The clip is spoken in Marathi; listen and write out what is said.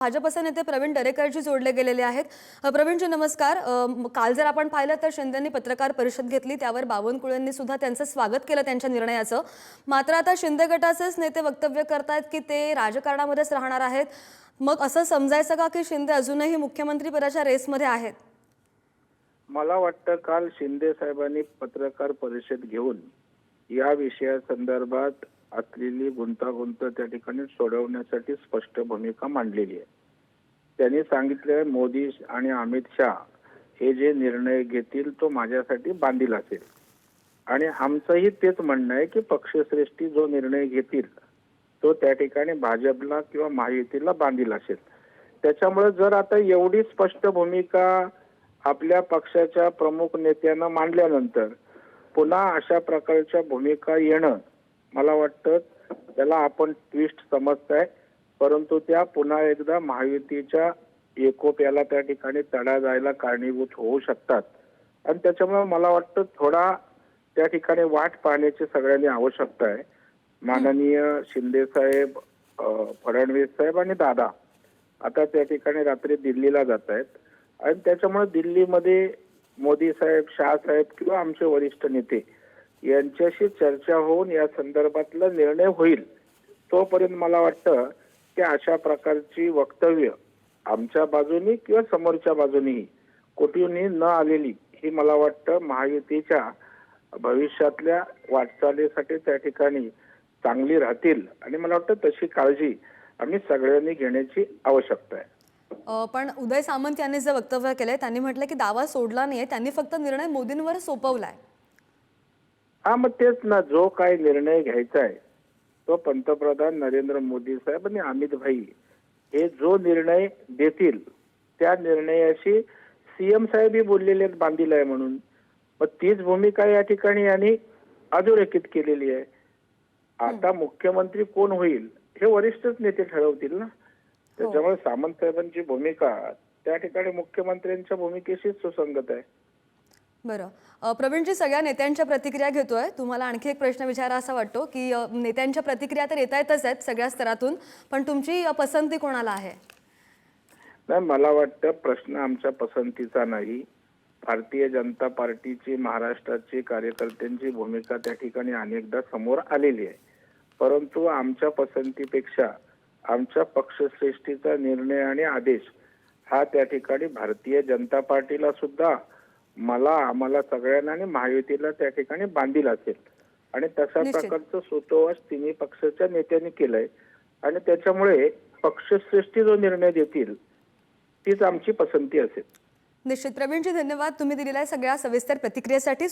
भाजपचे नेते प्रवीण दरेकरजी जोडले गेलेले आहेत. प्रवीणजी नमस्कार. काल जर आपण पाहिलं तर शिंदेंनी पत्रकार परिषद घेतली. त्यावर बावनकुळेंनी सुद्धा त्यांचं स्वागत केलं त्यांच्या निर्णयाचं. मात्र आता शिंदे गटाचेच नेते वक्तव्य करतायत की ते राजकारणामध्येच राहणार आहेत. मग असं समजायचं का की शिंदे अजूनही मुख्यमंत्रीपदाच्या रेसमध्ये आहेत? मला वाटतं काल शिंदे साहेबांनी पत्रकार परिषद घेऊन या विषयासंदर्भात असलेली गुंतागुंत त्या ठिकाणी सोडवण्यासाठी स्पष्ट भूमिका मांडलेली आहे. त्यांनी सांगितलं मोदी आणि अमित शहा हे जे निर्णय घेतील तो माझ्यासाठी बांधील असेल. आणि आमचंही तेच म्हणणं आहे की पक्षश्रेष्ठी जो निर्णय घेतील तो त्या ठिकाणी भाजपला किंवा महायुतीला बांधील असेल. त्याच्यामुळे जर आता एवढी स्पष्ट भूमिका आपल्या पक्षाच्या प्रमुख नेत्यांना मांडल्यानंतर पुन्हा अशा प्रकारच्या भूमिका येणं मला वाटतं त्याला आपण ट्विस्ट समजताय. परंतु त्या पुन्हा एकदा महायुतीच्या एकोप्याला त्या ठिकाणी तडा जायला कारणीभूत होऊ शकतात. आणि त्याच्यामुळे मला वाटतं थोडा त्या ठिकाणी वाट पाहण्याची सगळ्यांनी आवश्यकता आहे. माननीय शिंदे साहेब फडणवीस साहेब आणि दादा आता त्या ठिकाणी रात्री दिल्लीला जात आहेत आणि त्याच्यामुळे दिल्लीमध्ये मोदी साहेब शाह साहेब किंवा आमचे वरिष्ठ नेते यांच्याशी चर्चा होऊन या संदर्भातला निर्णय होईल. तोपर्यंत मला वाटतं की अशा प्रकारची वक्तव्य आमच्या बाजूनी किंवा समोरच्या बाजूनी कुठूनही न आलेली ही मला वाटतं महायुतीच्या भविष्यातल्या वाटचालीसाठी त्या ठिकाणी चांगली राहतील. आणि मला वाटतं तशी काळजी आम्ही सगळ्यांनी घेण्याची आवश्यकता आहे. पण उदय सामंत यांनी जे वक्तव्य केलंय त्यांनी म्हटलं की दावा सोडला नाहीये त्यांनी फक्त निर्णय मोदींवर सोपवलाय. हा मग तेच ना जो काय निर्णय घ्यायचा आहे तो पंतप्रधान नरेंद्र मोदी साहेब आणि अमित भाई हे जो निर्णय देतील त्या निर्णयाशी सीएम साहेबही बोललेले आहेत बांधील आहे म्हणून. मग तीच भूमिका या ठिकाणी यांनी अधोरेखित केलेली आहे. आता मुख्यमंत्री कोण होईल हे वरिष्ठच नेते ठरवतील ना. त्याच्यामुळे सामंत साहेबांची भूमिका त्या ठिकाणी मुख्यमंत्र्यांच्या भूमिकेशी सुसंगत आहे. बरं. प्रवीणजी सगळ्या नेत्यांच्या प्रतिक्रिया घेतोय. तुम्हाला आणखी एक प्रश्न विचारा असा वाटतो की नेत्यांच्या प्रतिक्रिया तर येत येतच आहेत सगळ्या स्तरातून पण तुमची पसंती कोणाला आहे? नाही मला वाटतं प्रश्न आमच्या पसंतीचा नाही. भारतीय जनता पार्टीची महाराष्ट्राची कार्यकर्त्यांची भूमिका त्या ठिकाणी अनेकदा समोर आलेली आहे. परंतु आमच्या पसंतीपेक्षा आमच्या पक्षश्रेष्ठीचा निर्णय आणि आदेश हा त्या ठिकाणी भारतीय जनता पार्टीला सुद्धा मला आम्हाला सगळ्यांना आणि महायुतीला त्या ठिकाणी बांधील असेल. आणि तशा. प्रकारचं सुतोवाच तिन्ही पक्षाच्या नेत्यांनी केलंय. आणि त्याच्यामुळे पक्षश्रेष्ठी जो निर्णय देतील तीच आमची पसंती असेल. निश्चित. प्रवीणजी धन्यवाद. तुम्ही दिलेल्या सगळ्या सविस्तर प्रतिक्रियेसाठी